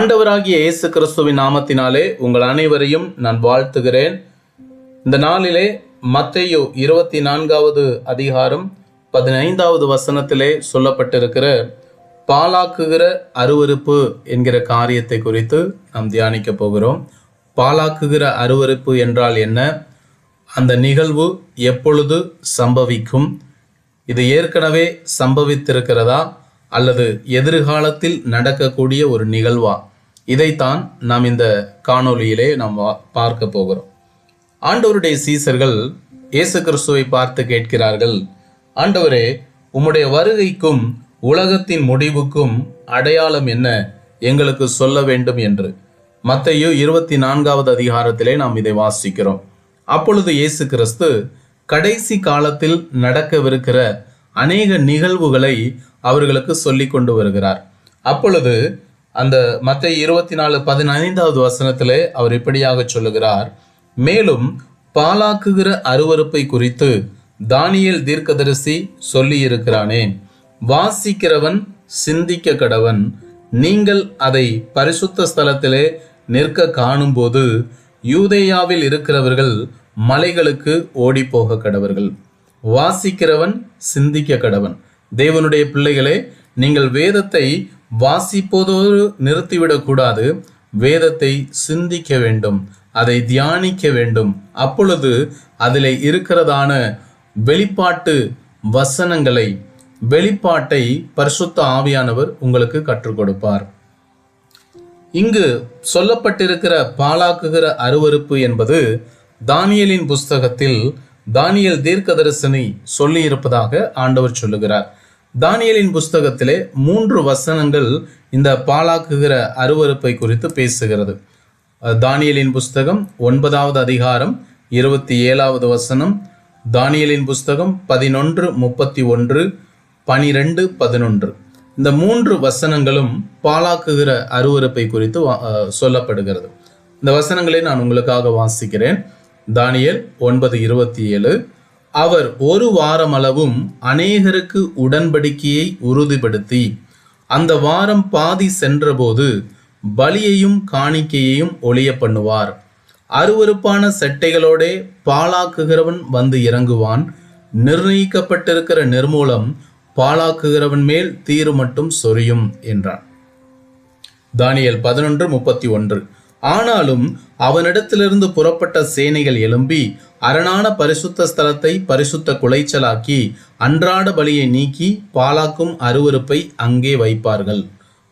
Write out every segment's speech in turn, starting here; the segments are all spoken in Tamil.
ஆண்டவராகிய இயேசு கிறிஸ்துவின் நாமத்தினாலே உங்கள் அனைவரையும் நான் வாழ்த்துகிறேன். இந்த நாளிலே மத்தையோ இருபத்தி நான்காவது அதிகாரம் பதினைந்தாவது வசனத்திலே சொல்லப்பட்டிருக்கிற பாலாக்குகிற அருவருப்பு என்கிற காரியத்தை குறித்து நாம் தியானிக்க போகிறோம். பாலாக்குகிற அருவருப்பு என்றால் என்ன? அந்த நிகழ்வு எப்பொழுது சம்பவிக்கும்? இது ஏற்கனவே சம்பவித்திருக்கிறதா? அல்லது எதிர்காலத்தில் நடக்கக்கூடிய ஒரு நிகழ்வா? இதைத்தான் நாம் இந்த காணொலியிலே நாம் வா- பார்க்க போகிறோம். ஆண்டவருடைய சீசர்கள் இயேசு கிறிஸ்துவை பார்த்து கேட்கிறார்கள் ஆண்டவரே உம்முடைய வருகைக்கும் உலகத்தின் முடிவுக்கும் அடையாளம் என்ன? எங்களுக்கு சொல்ல வேண்டும் என்று. மத்தையோ இருபத்தி நான்காவது அதிகாரத்திலே நாம் இதை வாசிக்கிறோம். அப்பொழுது இயேசு கிறிஸ்து கடைசி காலத்தில் நடக்கவிருக்கிற அநேக நிகழ்வுகளை அவர்களுக்கு சொல்லி கொண்டு வருகிறார். அப்பொழுது அந்த மத்திய இருபத்தி நாலு பதினைந்தாவது வசனத்திலே அவர் இப்படியாக சொல்லுகிறார். மேலும் பாலாக்குகிற அருவருப்பை குறித்து தானியல் தீர்க்கதரிசி சொல்லியிருக்கிறானே. வாசிக்கிறவன் சிந்திக்க கடவன். நீங்கள் அதை பரிசுத்த ஸ்தலத்திலே நிற்க காணும்போது யூதேயாவில் இருக்கிறவர்கள் மலைகளுக்கு ஓடிப்போக கடவர்கள். வாசிக்கிறவன் சிந்திக்க கடவன். தேவனுடைய பிள்ளைகளே நீங்கள் வேதத்தை வாசிப்பதோடு நிறுத்திவிடக்கூடாது. வேதத்தை சிந்திக்க வேண்டும். அதை தியானிக்க வேண்டும். அப்பொழுது அதில் இருக்கிறதான வெளிப்பாட்டு வசனங்களை வெளிப்பாட்டை பரிசுத்த ஆவியானவர் உங்களுக்கு கற்றுக் கொடுப்பார். இங்கு சொல்லப்பட்டிருக்கிற பாலாக்குகிற அருவருப்பு என்பது தானியலின் புஸ்தகத்தில் தானியல் தீர்க்கதரிசனை சொல்லியிருப்பதாக ஆண்டவர் சொல்லுகிறார். தானியலின் புஸ்தகத்திலே மூன்று வசனங்கள் இந்த பாலாக்குகிற அருவருப்பை குறித்து பேசுகிறது. தானியலின் புஸ்தகம் ஒன்பதாவது அதிகாரம் இருபத்தி ஏழாவது வசனம் தானியலின் புஸ்தகம் பதினொன்று முப்பத்தி ஒன்று பனிரெண்டு பதினொன்று. இந்த மூன்று வசனங்களும் பாலாக்குகிற அருவருப்பை குறித்து வா- சொல்லப்படுகிறது. இந்த வசனங்களை நான் உங்களுக்காக வாசிக்கிறேன். தானியல் ஒன்பது இருபத்தி ஏழு அவர் ஒரு வாரமளவும் அநேகருக்கு உடன்படிக்கையை உறுதிப்படுத்தி அந்த வாரம் பாதி சென்றபோது பலியையும் காணிக்கையையும் ஒளிய பண்ணுவார். அருவருப்பான செட்டைகளோடே பாலாக்குகிறவன் வந்து இறங்குவான். நிர்ணயிக்கப்பட்டிருக்கிற நிர்மூலம் பாலாக்குகிறவன் மேல் தீரு மட்டும் சொரியும் என்றான். தானியல் பதினொன்று முப்பத்தி ஒன்று. ஆனாலும் அவனிடத்திலிருந்து புறப்பட்ட சேனைகள் எழும்பி அரணான பரிசுத்த ஸ்தலத்தை பரிசுத்த குலைச்சலாக்கி அன்றாட பலியை நீக்கி பாலாக்கும் அருவருப்பை அங்கே வைப்பார்கள்.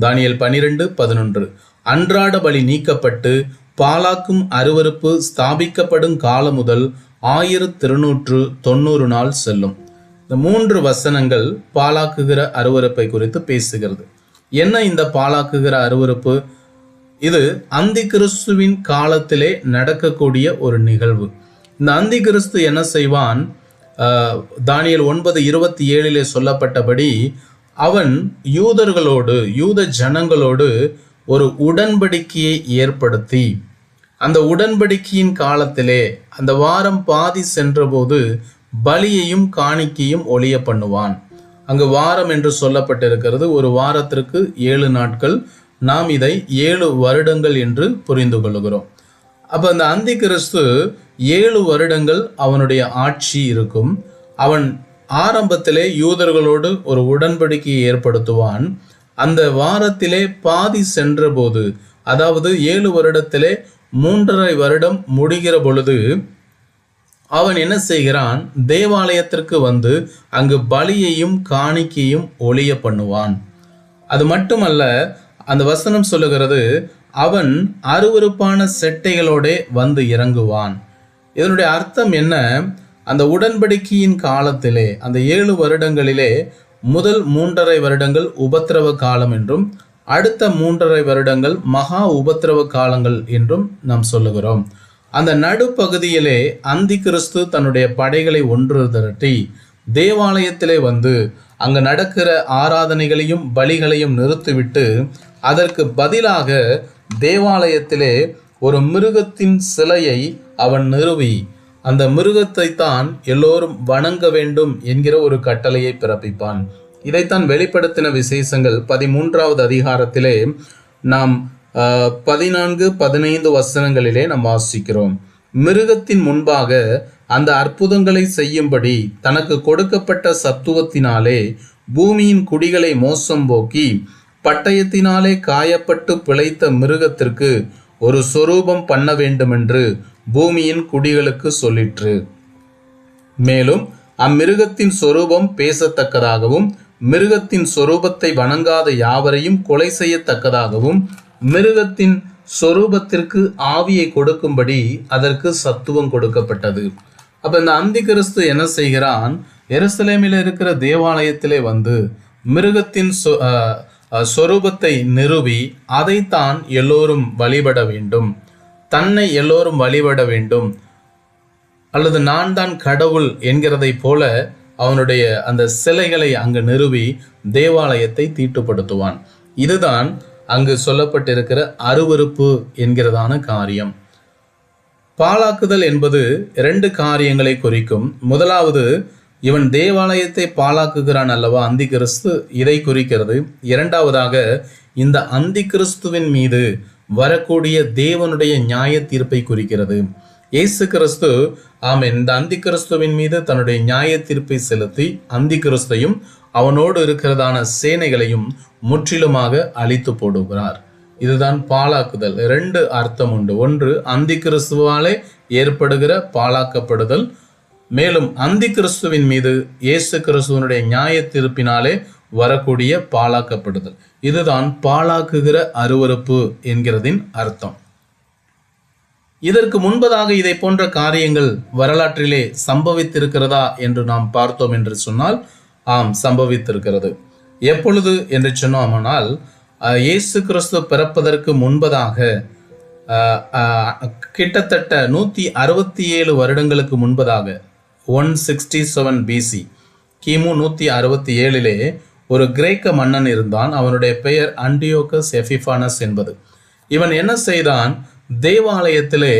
தானியல் பனிரெண்டு பதினொன்று. அன்றாட பலி நீக்கப்பட்டு பாலாக்கும் அருவருப்பு ஸ்தாபிக்கப்படும் காலம் முதல் ஆயிரத்தி இருநூற்று தொண்ணூறு நாள் செல்லும். இந்த மூன்று வசனங்கள் பாலாக்குகிற அருவருப்பை குறித்து பேசுகிறது. என்ன இந்த பாலாக்குகிற அருவருப்பு? இது அந்தி கிறிஸ்துவின் காலத்திலே நடக்கக்கூடிய ஒரு நிகழ்வு. இந்த அந்தி கிறிஸ்து என்ன செய்வான்? தானியல் ஒன்பது இருபத்தி ஏழிலே சொல்லப்பட்டபடி அவன் யூதர்களோடு யூத ஜனங்களோடு ஒரு உடன்படிக்கையை ஏற்படுத்தி அந்த உடன்படிக்கையின் காலத்திலே அந்த வாரம் பாதி சென்றபோது பலியையும் காணிக்கையும் ஒளிய பண்ணுவான். அங்கு வாரம் என்று சொல்லப்பட்டிருக்கிறது. ஒரு வாரத்திற்கு ஏழு நாட்கள் நாம் இதை ஏழு வருடங்கள் என்று புரிந்து கொள்கிறோம் அப்போ அந்த அந்தி கிறிஸ்து ஏழு வருடங்கள் அவனுடைய ஆட்சி இருக்கும். அவன் ஆரம்பத்திலே யூதர்களோடு ஒரு உடன்படிக்கையை ஏற்படுத்துவான். அந்த வாரத்திலே பாதி சென்றபோது அதாவது ஏழு வருடத்திலே மூன்றரை வருடம் முடிகிற பொழுது அவன் என்ன செய்கிறான்? தேவாலயத்திற்கு வந்து அங்கு பலியையும் காணிக்கையும் ஒளிய பண்ணுவான். அது மட்டுமல்ல அந்த வசனம் சொல்லுகிறது அவன் அருவருப்பான செட்டைகளோடே வந்து இறங்குவான். இதனுடைய அர்த்தம் என்ன? அந்த உடன்படிக்கையின் காலத்திலே அந்த ஏழு வருடங்களிலே முதல் மூன்றரை வருடங்கள் உபத்திரவ காலம் என்றும் அடுத்த மூன்றரை வருடங்கள் மகா உபத்திரவ காலங்கள் என்றும் நாம் சொல்லுகிறோம். அந்த நடுப்பகுதியிலே அந்தி கிறிஸ்து தன்னுடைய படைகளை ஒன்று திரட்டி தேவாலயத்திலே வந்து அங்கு நடக்கிற ஆராதனைகளையும் பலிகளையும் நிறுத்திவிட்டு அதற்கு பதிலாக தேவாலயத்திலே ஒரு மிருகத்தின் சிலையை அவன் நிறுவி. அந்த மிருகத்தை தான் எல்லோரும் வணங்க வேண்டும் என்கிற ஒரு கட்டளையை பிறப்பிப்பான். இதைத்தான் வெளிப்படுத்தின விசேஷங்கள் பதிமூன்றாவது அதிகாரத்திலே நாம் ஆஹ், பதினான்கு பதினைந்து வசனங்களிலே நாம் வாசிக்கிறோம். மிருகத்தின் முன்பாக அந்த அற்புதங்களை செய்யும்படி தனக்கு கொடுக்கப்பட்ட சத்துவத்தினாலே பூமியின் குடிகளை மோசம் போக்கி பட்டயத்தினாலே காயப்பட்டு பிழைத்த மிருகத்திற்கு ஒரு சொரூபம் பண்ண வேண்டுமென்று பூமியின் குடிகளுக்கு சொல்லிற்று. மேலும் அம்மிருகத்தின் சொரூபம் பேசத்தக்கதாகவும் மிருகத்தின் சொரூபத்தை வணங்காத யாவரையும் கொலை செய்யத்தக்கதாகவும் மிருகத்தின் சொரூபத்திற்கு ஆவியை கொடுக்கும்படி அதற்கு சத்துவம் கொடுக்கப்பட்டது. அப்போ இந்த அந்தி கிறிஸ்து என்ன செய்கிறான்? எருசலேமில் இருக்கிற தேவாலயத்திலே வந்து மிருகத்தின் சொ- சொரூபத்தை நிறுவி அதைத்தான் எல்லோரும் வழிபட வேண்டும். தன்னை எல்லோரும் வழிபட வேண்டும். அல்லது நான் தான் கடவுள் என்கிறதைப் போல அவனுடைய அந்த சிலைகளை அங்கு நிறுவி தேவாலயத்தை தீட்டுப்படுத்துவான். இதுதான் அங்கு சொல்லப்பட்டிருக்கிற அருவருப்பு என்கிறதான காரியம். பாழாக்குதல் என்பது இரண்டு காரியங்களை குறிக்கும். முதலாவது இவன் தேவாலயத்தை பாழாக்குகிறான் அல்லவா? அந்தி கிறிஸ்து இதை குறிக்கிறது. இரண்டாவதாக இந்த அந்தி கிறிஸ்துவின் மீது வரக்கூடிய தேவனுடைய நியாய தீர்ப்பை குறிக்கிறது. இயேசு கிறிஸ்து ஆம் இந்த அந்தி கிறிஸ்துவின் மீது தன்னுடைய நியாய தீர்ப்பை செலுத்தி அந்தி கிறிஸ்தையும் அவனோடு இருக்கிறதான சேனைகளையும் முற்றிலுமாக அழித்து போடுகிறார். இதுதான் பாழாக்குதல். ரெண்டு அர்த்தம் உண்டு. ஒன்று அந்தி கிறிஸ்துவாலே ஏற்படுகிற பாழாக்கப்படுதல். மேலும் அந்தி கிறிஸ்துவின் மீது இயேசு கிறிஸ்துவனுடைய நியாய தீர்ப்பினாலே வரக்கூடிய பாழாக்கப்படுதல். இதுதான் பாழாக்குகிற அருவருப்பு என்கிறதின் அர்த்தம். இதற்கு முன்பதாக இதை போன்ற காரியங்கள் வரலாற்றிலே சம்பவித்திருக்கிறதா என்று நாம் பார்த்தோம் என்று சொன்னால் ஆம் சம்பவித்திருக்கிறது. எப்பொழுது என்று சொன்னோமானால் இயேசு கிறிஸ்து பிறப்பதற்கு முன்பதாக கிட்டத்தட்ட நூற்றி அறுபத்தி ஏழு வருடங்களுக்கு முன்பதாக ஒன் சிக்ஸ்டி செவன் பிசி கிமு நூற்றி அறுபத்தி ஏழிலே ஒரு கிரேக்க மன்னன் இருந்தான். அவனுடைய பெயர் அண்டியோகஸ் எஃபிஃபானஸ் என்பது. இவன் என்ன செய்தான்? தேவாலயத்திலே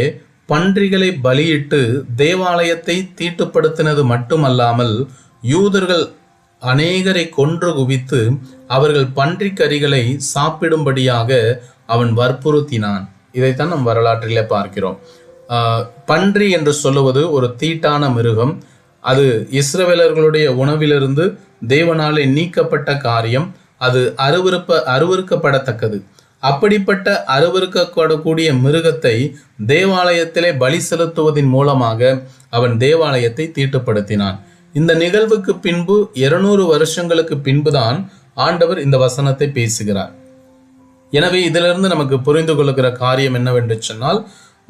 பன்றிகளை பலியிட்டு தேவாலயத்தை தீட்டுப்படுத்தினது மட்டுமல்லாமல் யூதர்கள் அநேகரை கொன்று குவித்து அவர்கள் பன்றிக் கறிகளை சாப்பிடும்படியாக அவன் வற்புறுத்தினான். இதைத்தான் நம் வரலாற்றிலே பார்க்கிறோம். பன்றி என்று சொல்லுவது ஒரு தீட்டான மிருகம். அது இஸ்ரவேலர்களுடைய உணவிலிருந்து தேவனாலே நீக்கப்பட்ட காரியம். அது அருவருப்ப அருவறுக்கப்படத்தக்கது அப்படிப்பட்ட அருவருக்கப்படக்கூடிய மிருகத்தை தேவாலயத்திலே பலி செலுத்துவதன் மூலமாக அவன் தேவாலயத்தை தீட்டுப்படுத்தினான். இந்த நிகழ்வுக்கு பின்பு இருநூறு வருஷங்களுக்கு பின்புதான் ஆண்டவர் இந்த வசனத்தை பேசுகிறார். எனவே இதிலிருந்து நமக்கு புரிந்து கொள்ளுகிற காரியம் என்னவென்று சொன்னால்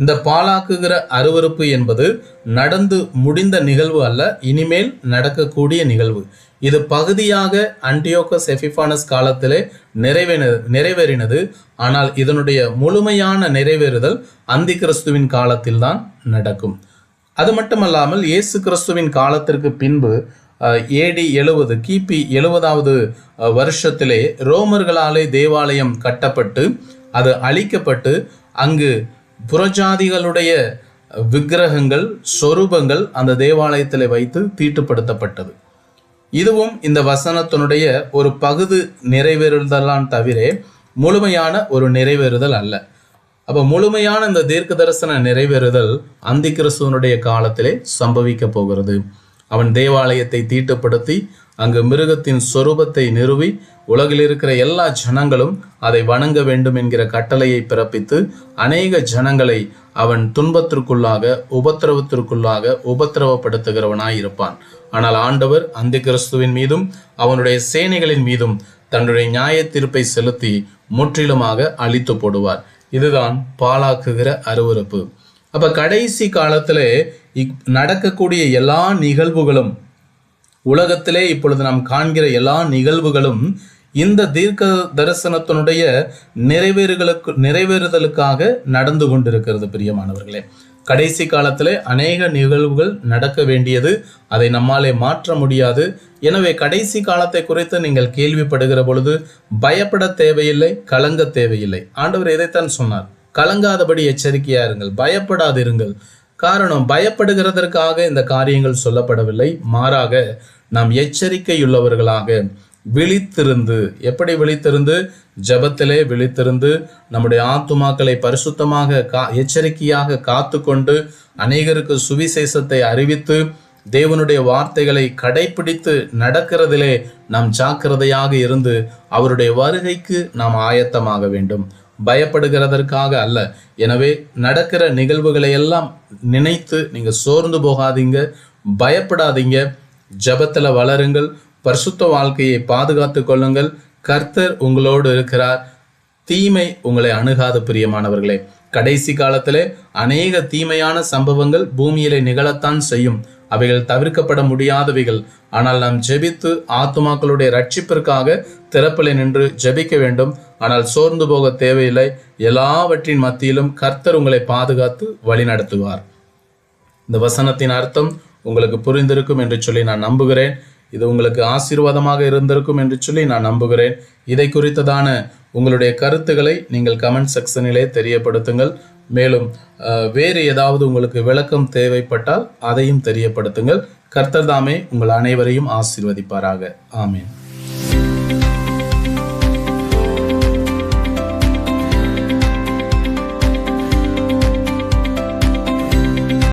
இந்த பாழாக்குகிற அருவருப்பு என்பது நடந்து முடிந்த நிகழ்வு அல்ல இனிமேல் நடக்கக்கூடிய நிகழ்வு. இது பகுதியாக அன்டியோகஸ் எஃபிஃபானஸ் காலத்திலே நிறைவேன நிறைவேறினது. ஆனால் இதனுடைய முழுமையான நிறைவேறுதல் அந்தி கிறிஸ்துவின் காலத்தில்தான் நடக்கும். அது மட்டுமல்லாமல் இயேசு கிறிஸ்துவின் காலத்திற்கு பின்பு ஏடி எழுவது கிபி எழுபதாவது வருஷத்திலே ரோமர்களாலே தேவாலயம் கட்டப்பட்டு அது அழிக்கப்பட்டு அங்கு புறஜாதிகளுடைய விக்கிரகங்கள் சொரூபங்கள் அந்த தேவாலயத்தில் வைத்து தீட்டுப்படுத்தப்பட்டது. இதுவும் இந்த வசனத்தினுடைய ஒரு பகுதி நிறைவேறுதலான் தவிர முழுமையான ஒரு நிறைவேறுதல் அல்ல. அப்போ முழுமையான இந்த தீர்க்க தரிசன நிறைவேறுதல் அந்தி கிறிஸ்துவனுடைய காலத்திலே சம்பவிக்க போகிறது. அவன் தேவாலயத்தை தீட்டுப்படுத்தி அங்கு மிருகத்தின் சொரூபத்தை நிறுவி உலகில் இருக்கிற எல்லா ஜனங்களும் அதை வணங்க வேண்டும் என்கிற கட்டளையை பிறப்பித்து அநேக ஜனங்களை அவன் துன்பத்திற்குள்ளாக உபத்திரவத்திற்குள்ளாக உபத்திரவப்படுத்துகிறவனாய் இருப்பான். ஆனால் ஆண்டவர் அந்த கிறிஸ்துவின் மீதும் அவனுடைய சேனைகளின் மீதும் தன்னுடைய நியாய தீர்ப்பை செலுத்தி முற்றிலுமாக அழித்து போடுவார். இதுதான் பாழாக்குகிற அருவருப்பு. அப்ப கடைசி காலத்திலே இக்- நடக்கக்கூடிய எல்லா நிகழ்வுகளும் உலகத்திலே இப்பொழுது நாம் காண்கிற எல்லா நிகழ்வுகளும் இந்த தீர்க்க தரிசனத்தினுடைய நிறைவேறுகளுக்கு நிறைவேறுதலுக்காக நடந்து கொண்டிருக்கிறது பிரியமானவர்களே. கடைசி காலத்திலே அநேக நிகழ்வுகள் நடக்க வேண்டியது அதை நம்மாலே மாற்ற முடியாது. எனவே கடைசி காலத்தை குறித்து நீங்கள் கேள்விப்படுகிற பொழுது பயப்பட தேவையில்லை கலங்க தேவையில்லை. ஆண்டவர் இதைத்தான் சொன்னார்? கலங்காதபடி எச்சரிக்கையா இருங்கள் பயப்படாதிருங்கள். காரணம் பயப்படுகிறதற்காக இந்த காரியங்கள் சொல்லப்படவில்லை. மாறாக நாம் எச்சரிக்கையுள்ளவர்களாக விழித்திருந்து எப்படி விழித்திருந்து? ஜபத்திலே விழித்திருந்து நம்முடைய ஆத்துமாக்களை பரிசுத்தமாக கா எச்சரிக்கையாக காத்து கொண்டு அநேகருக்கு சுவிசேஷத்தை அறிவித்து தேவனுடைய வார்த்தைகளை கடைபிடித்து நடக்கிறதிலே நாம் ஜாக்கிரதையாக இருந்து அவருடைய வருகைக்கு நாம் ஆயத்தமாக வேண்டும். பயப்படுகிறதற்காக அல்ல. எனவே நடக்கிற நிகழ்வுகளை எல்லாம் நினைத்து நீங்கள் சோர்ந்து போகாதீங்க பயப்படாதீங்க. ஜபத்தில் வளருங்கள் பரிசுத்த வாழ்க்கையை பாதுகாத்து கொள்ளுங்கள். கர்த்தர் உங்களோடு இருக்கிறார். தீமை உங்களை அணுகாத பிரியமானவர்களே. கடைசி காலத்திலே அநேக தீமையான சம்பவங்கள் பூமியிலே நிகழத்தான் செய்யும். அவைகள் தவிர்க்கப்பட முடியாதவைகள். ஆனால் நாம் ஜெபித்து ஆத்துமாக்களுடைய ரட்சிப்பிற்காக திறப்பில் நின்று ஜெபிக்க வேண்டும். ஆனால் சோர்ந்து போக தேவையில்லை. எல்லாவற்றின் மத்தியிலும் கர்த்தர் உங்களை பாதுகாத்து வழிநடத்துவார் இந்த வசனத்தின் அர்த்தம் உங்களுக்கு புரிந்திருக்கும் என்று சொல்லி நான் நம்புகிறேன். இது உங்களுக்கு ஆசீர்வாதமாக இருந்திருக்கும் என்று சொல்லி நான் நம்புகிறேன். இதை குறித்ததான உங்களுடைய கருத்துக்களை நீங்கள் கமெண்ட் செக்ஷனிலே தெரியப்படுத்துங்கள். மேலும் வேறு ஏதாவது உங்களுக்கு விளக்கம் தேவைப்பட்டால் அதையும் தெரியப்படுத்துங்கள். கர்த்தர் தாமே உங்கள் அனைவரையும் ஆசிர்வதிப்பாராக. ஆமென்.